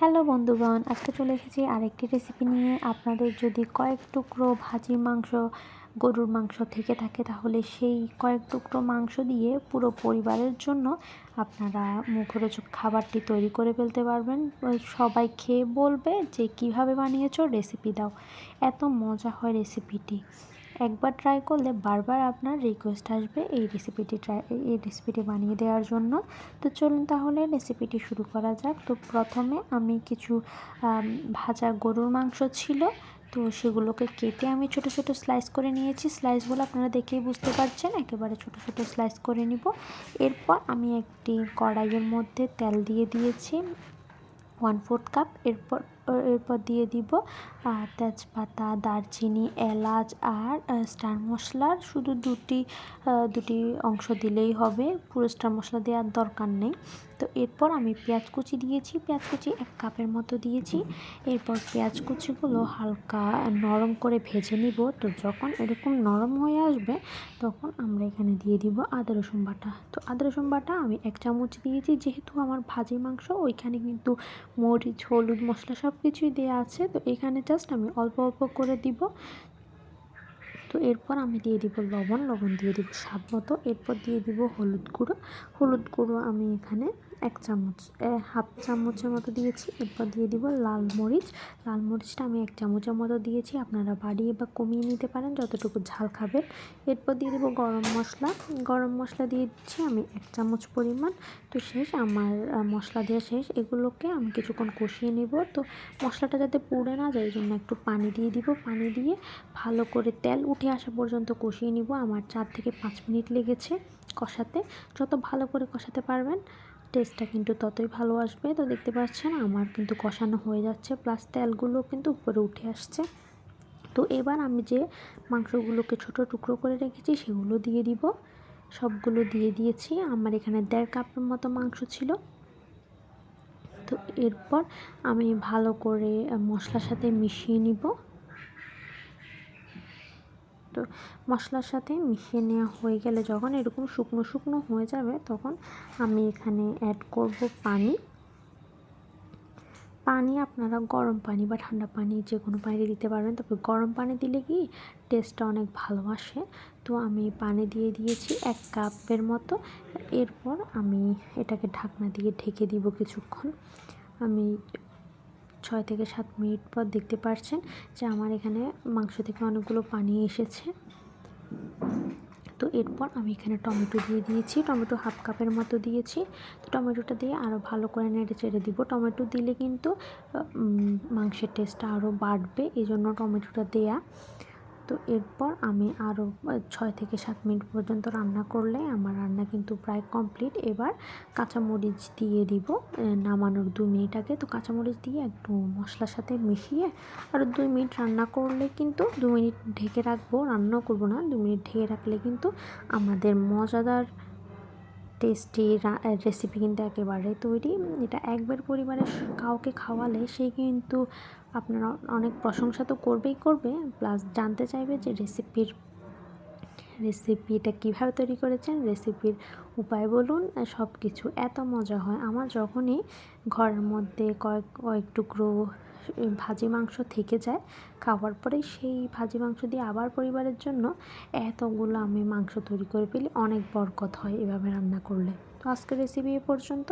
Hello বন্ধুগণ, আজকে চলে এসেছি আরেকটি রেসিপি নিয়ে। আপনাদের যদি কয়েক টুকরো ভাজি মাংস, গরুর মাংস থেকে থাকে, তাহলে সেই কয়েক টুকরো মাংস দিয়ে পুরো পরিবারের জন্য আপনারা মুখরোচক খাবারটি তৈরি করে ফেলতে পারবেন। সবাই খেয়ে বলবে যে কীভাবে বানিয়েছো রেসিপি দাও। এত মজা হয় রেসিপিটি একবার ট্রাই করলে বারবার আপনার রিকোয়েস্ট আসবে এই রেসিপিটি ট্রাই এই রেসিপিটি বানিয়ে দেওয়ার জন্য। তো চলুন তাহলে রেসিপিটি শুরু করা যাক। তো প্রথমে আমি কিছু ভাজা গরুর মাংস ছিল। তো সেগুলোকে কেটে আমি ছোট ছোট স্লাইস করে নিয়েছি। স্লাইসগুলো আপনারা দেখেই বুঝতে পারছেন, একেবারে ছোট ছোট স্লাইস করে নিব। এরপর আমি একটি কড়াইয়ের মধ্যে তেল দিয়ে দিয়েছি। ওয়ান ফোর্থ কাপ, এরপর এরপর দিয়ে দিব তেজপাতা, দারচিনি, এলাচ আর স্টার মশলার শুধু দুটি দুটি অংশ দিলেই হবে, পুরো স্টার মশলা দেওয়ার দরকার নেই। তো এরপর আমি পেঁয়াজ কুচি দিয়েছি, পেঁয়াজ কুচি এক কাপের মতো দিয়েছি। এরপর পেঁয়াজ কুচিগুলো হালকা নরম করে ভেজে নিব। তো যখন এরকম নরম হয়ে আসবে, তখন আমরা এখানে দিয়ে দিব আদা, রসুন বাটা। তো আদা, রসুন বাটা আমি এক চামচ দিয়েছি, যেহেতু আমার ভাজি মাংস, ওইখানে কিন্তু মরিচ, হলুদ মশলা সব কিছুই দেওয়া আছে। তো এখানে জাস্ট আমি অল্প অল্প করে দিব। তো এরপর আমি দিয়ে দিব লবণ লবণ দিয়ে দিব স্বাদ মতো। এরপর দিয়ে দিব হলুদ গুঁড়ো। হলুদ গুঁড়ো আমি এখানে এক চামচ হাফ চামচের মতো দিয়েছি। এরপর দিয়ে দিব লাল মরিচ। লাল মরিচটা আমি এক চামচের মতো দিয়েছি। আপনারা বাড়িয়ে বা কমিয়ে নিতে পারেন, যতটুকু ঝাল খাবেন। এরপর দিয়ে দেবো গরম মশলা। গরম মশলা দিয়ে দিচ্ছি আমি এক চামচ পরিমাণ। তো শেষ, আমার মশলা দেওয়া শেষ। এগুলোকে আমি কিছুক্ষণ কষিয়ে নেব। তো মশলাটা যাতে পুড়ে না যায়, এই জন্য একটু পানি দিয়ে দিব। পানি দিয়ে ভালো করে তেল উঠে আসা পর্যন্ত কষিয়ে নিব। আমার চার থেকে পাঁচ মিনিট লেগেছে কষাতে। যত ভালো করে কষাতে পারবেন টেস্টটা কিন্তু ততই ভালো আসবে। তো দেখতে পাচ্ছেন, আমার কিন্তু কষানো হয়ে যাচ্ছে। প্লাস তেলগুলো কিন্তু উপরে উঠে আসছে। তো এবার আমি যে মাংসগুলোকে ছোট টুকরো করে রেখেছি, সেগুলো দিয়ে দিব। সবগুলো দিয়ে দিয়েছি। আমার এখানে দেড় কাপের মতো মাংস ছিল। তো এরপর আমি ভালো করে মশলার সাথে মিশিয়ে নিব। তো মশলার সাথে মিশিয়ে নেওয়া হয়ে গেলে যখন এরকম শুকনো শুকনো হয়ে যাবে, তখন আমি এখানে অ্যাড করব পানি। পানি আপনারা গরম পানি বা ঠান্ডা পানি যে কোনো পানি দিতে পারবেন। তবে গরম পানি দিলে কি টেস্টটা অনেক ভালো আসে। তো আমি পানি দিয়ে দিয়েছি এক কাপের মতো। এরপর আমি এটাকে ঢাকনা দিয়ে ঢেকে দিব কিছুক্ষণ। আমি ছয় থেকে সাত মিনিট পর দেখতে পারছেন যে আমার এখানে মাংস থেকে অনেকগুলো পানি এসেছে। তো এরপর আমি এখানে টমেটো দিয়ে দিয়েছি, টমেটো হাফ কাপের মতো দিয়েছি। তো টমেটোটা দিয়ে আরও ভালো করে নেড়ে চেড়ে দিব। টমেটো দিলে কিন্তু মাংসের টেস্টটা আরও বাড়বে। এই জন্য টমেটোটা দেয়া। তো এরপর আমি আরও ছয় থেকে সাত মিনিট পর্যন্ত রান্না করলে আমার রান্না কিন্তু প্রায় কমপ্লিট। এবার কাঁচামরিচ দিয়ে দিব নামানোর দু মিনিট আগে। তো কাঁচামরিচ দিয়ে একটু মশলার সাথে মিশিয়ে আরও দুই মিনিট রান্না করলে কিন্তু দু মিনিট ঢেকে রাখব। রান্নাও করব না, দু মিনিট ঢেকে রাখলে কিন্তু আমাদের মজাদার টেস্টি রেসিপি কিন্তু একেবারে তৈরি। এটা একবার পরিবারের কাউকে খাওয়ালে সে কিন্তু আপনার অনেক প্রশংসা তো করবেই করবে প্লাস জানতে চাইবে যে রেসিপির রেসিপিটা কীভাবে তৈরি করেছেন রেসিপির উপায় বলুন সব কিছু এত মজা হয়। আমার যখনই ঘরের মধ্যে কয়েক কয়েক টুকরো ভাজি মাংস থেকে যায়। খাওয়ার পরে সেই ভাজি মাংস দিয়ে আবার পরিবারের জন্য এতগুলো আমি মাংস তৈরি করে ফেলি। অনেক বরকত হয় এভাবে রান্না করলে। তো আজকের রেসিপি এ পর্যন্ত